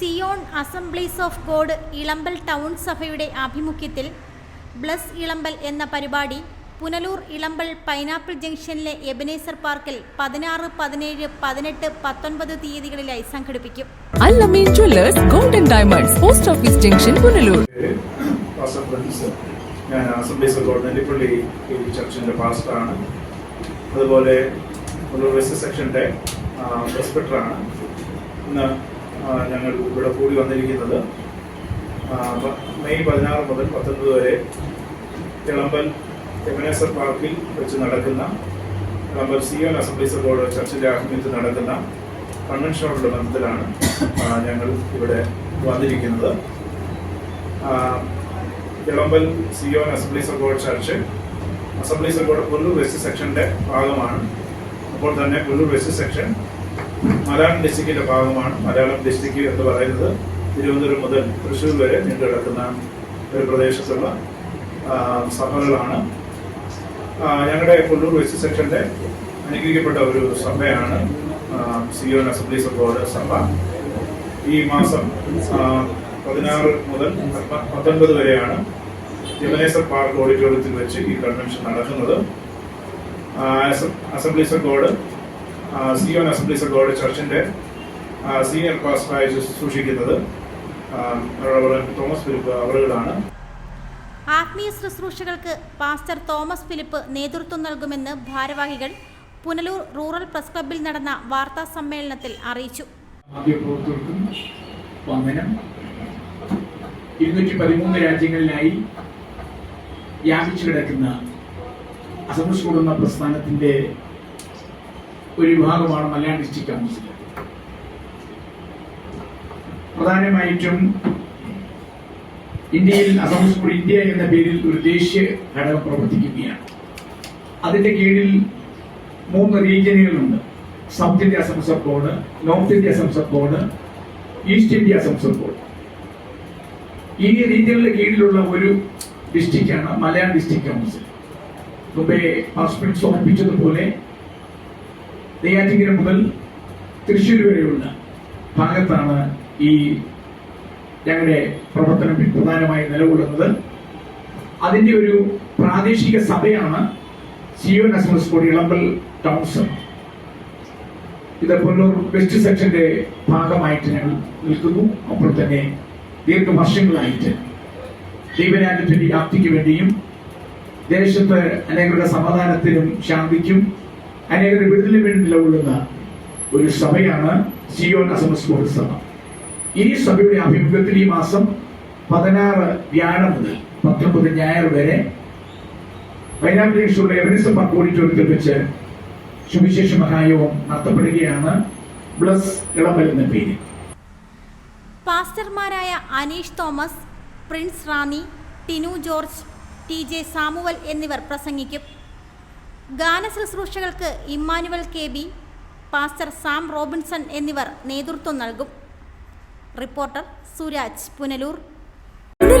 Zion assemblies of God Elampal town സഭയുടെ ആഭിമുഖ്യത്തിൽ bless Elampal എന്ന പരിപാടി പുനലൂർ ഇളമ്പൽ പൈനാപ്പിൾ ജംഗ്ഷനിലെ എബനേസർ പാർക്കിൽ പതിനാറ് പതിനേഴ് പതിനെട്ട് പത്തൊൻപത് തീയതികളിലായി സംഘടിപ്പിക്കും. Allameen jewellers golden diamonds post office junction Punalur. ഞാൻ അസംബ്ലീസ് ഈ ചർച്ചിന്റെ പാസ്റ്ററാണ് അതുപോലെ പുനലൂർ വെസ്റ്റ് സെക്ഷന്റെ പ്രസ്പെക്ടറാണ് ഇന്ന് ഞങ്ങൾ ഇവിടെ കൂടി വന്നിരിക്കുന്നത് മെയ് പതിനാറ് മുതൽ പത്തൊൻപത് വരെ ഇളമ്പൽ എമനേസർ പാർക്കിൽ വെച്ച് നടക്കുന്ന ഇളമ്പൽ സി അസംബ്ലീസ് ബോർഡ് ചർച്ചിന്റെ ആഭിമുഖ്യത്തിൽ നടക്കുന്ന കൺവെൻഷനോടുള്ള ബന്ധത്തിലാണ് ഞങ്ങൾ ഇവിടെ വന്നിരിക്കുന്നത്. ആ, Elampal Zion assemblies of church assemblies of Pullur west സെക്ഷന്റെ ഭാഗമാണ്. അപ്പോൾ തന്നെ പുല്ലൂർ വെസ്റ്റ് സെക്ഷൻ മലയാളം ഡിസ്ട്രിക്റ്റിന്റെ ഭാഗമാണ്. മലയാളം ഡിസ്ട്രിക്റ്റ് എന്ന് പറയുന്നത് തിരുവനന്തപുരം മുതൽ തൃശ്ശൂർ വരെ നീണ്ടു കിടക്കുന്ന ഒരു പ്രദേശത്തുള്ള സഭകളാണ്. ഞങ്ങളുടെ കൊല്ലൂർ വെസ്റ്റ് സെക്ഷന്റെ അനുഗ്രഹിക്കപ്പെട്ട ഒരു സഭയാണ് സി സിയോൻ അസംബ്ലീസ് ഓഫ് ഗോഡ് സഭ. ഈ മാസം പതിനാറ് മുതൽ പത്തൊൻപത് വരെയാണ് യവനേശ്വർ പാർക്ക് ഓഡിറ്റോറിയത്തിൽ വെച്ച് ഈ കൺവെൻഷൻ നടക്കുന്നത്. അസംബ്ലി ഓഫ് ആ, സിയോൻ അസംബ്ലീസ് ഓഫ് ഗോഡ് ചർച്ചിന്റെ സീനിയർ പാസ്റ്ററായി ശുശ്രൂഷിക്കുന്നത് തോമസ് ഫിലിപ്പ് അവറുകളാണ് ആത്മീയ ശുശ്രൂഷകൾക്ക് പാസ്റ്റർ തോമസ് ഫിലിപ്പ് നേതൃത്വം നൽകുമെന്ന് ഭാരവാഹികൾ പുനലൂർ റൂറൽ പ്രസ് ക്ലബ്ബിൽ നടന്ന വാർത്താ സമ്മേളനത്തിൽ അറിയിച്ചു. ഇരുന്നൂറ്റി പതിമൂന്ന് രാജ്യങ്ങളിലായി വ്യാപിച്ചു കിടക്കുന്ന അസംബ്ലിസ് കൂടുന്ന പ്രസ്ഥാനത്തിന്റെ ഒരു വിഭാഗമാണ് മലയാളം ഡിസ്ട്രിക്ട് കൗൺസിൽ പ്രധാനമായിട്ടും ഇന്ത്യയിൽ അസംബ്ലിസ് ബോർഡ് ഇന്ത്യ എന്ന പേരിൽ ഒരു ദേശീയ ഘടകം പ്രവർത്തിക്കുകയാണ്. അതിന്റെ കീഴിൽ മൂന്ന് റീജിയനുകളുണ്ട്. സൗത്ത് ഇന്ത്യ അസംസർ ബോർഡ് നോർത്ത് ഇന്ത്യ അസംസർ ബോർഡ് ഈസ്റ്റ് ഇന്ത്യ അസംസർ ബോർഡ്. ഈ റീജിയനിലെ കീഴിലുള്ള ഒരു ഡിസ്ട്രിക്റ്റാണ് മലയാളം ഡിസ്ട്രിക്ട് കൗൺസിൽ മുമ്പേ ഹോസ്പിറ്റൽസ് ഓർപ്പിച്ചതുപോലെ നെയ്യാറ്റിങ്കര മുതൽ തൃശ്ശൂർ വരെയുള്ള ഭാഗത്താണ് ഈ ഞങ്ങളുടെ പ്രവർത്തനം പ്രധാനമായി നിലകൊള്ളുന്നത്. അതിന്റെ ഒരു പ്രാദേശിക സഭയാണ് സിയോ നാഷണൽ സ്കൂൾ ഇളമ്പൽ ടൗൺസ്. ഇത് പുല്ലൂർ വെസ്റ്റ് സെക്ഷന്റെ ഭാഗമായിട്ട് ഞങ്ങൾ നിൽക്കുന്നു. അപ്പോൾ തന്നെ ദീർഘവർഷങ്ങളായിട്ട് ദൈവരാജ്യത്തിന്റെ വ്യാപ്തിക്ക് വേണ്ടിയും ദേശത്ത് അനേകരുടെ സമാധാനത്തിനും ശാന്തിക്കും അനേകരുടെ വിടുതലിന് വേണ്ടി നിലകൊള്ളുന്ന ഒരു സഭയാണ് സിയോൺ ബോർഡ് സഭ ഈ സഭയുടെ ആഭിമുഖ്യത്തിൽ ഈ മാസം പതിനാറ് വ്യാഴം മുതൽ പത്തൊമ്പത് ഞായർ വരെ വയനാട് ദേശത്തുള്ള എവനിസം പാർക്ക് ഓഡിറ്റോറിയത്തിൽ വെച്ച് സുവിശേഷ മഹായോഗം നടത്തപ്പെടുകയാണ്. ബ്ലസ് ഇളമ്പൽ എന്ന പേര്. പാസ്റ്റർമാരായ Aneesh Thomas Prince Rani Tinu George T J Samuel എന്നിവർ പ്രസംഗിക്കും. ഗാന ശുശ്രൂഷകൾക്ക് Immanuel K B pastor Sam Robinson എന്നിവർ നേതൃത്വം നൽകും. Reporter Suraj Punalur.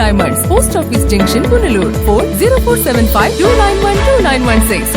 diamonds, Post Office Junction, Punalur, 40475 291 2916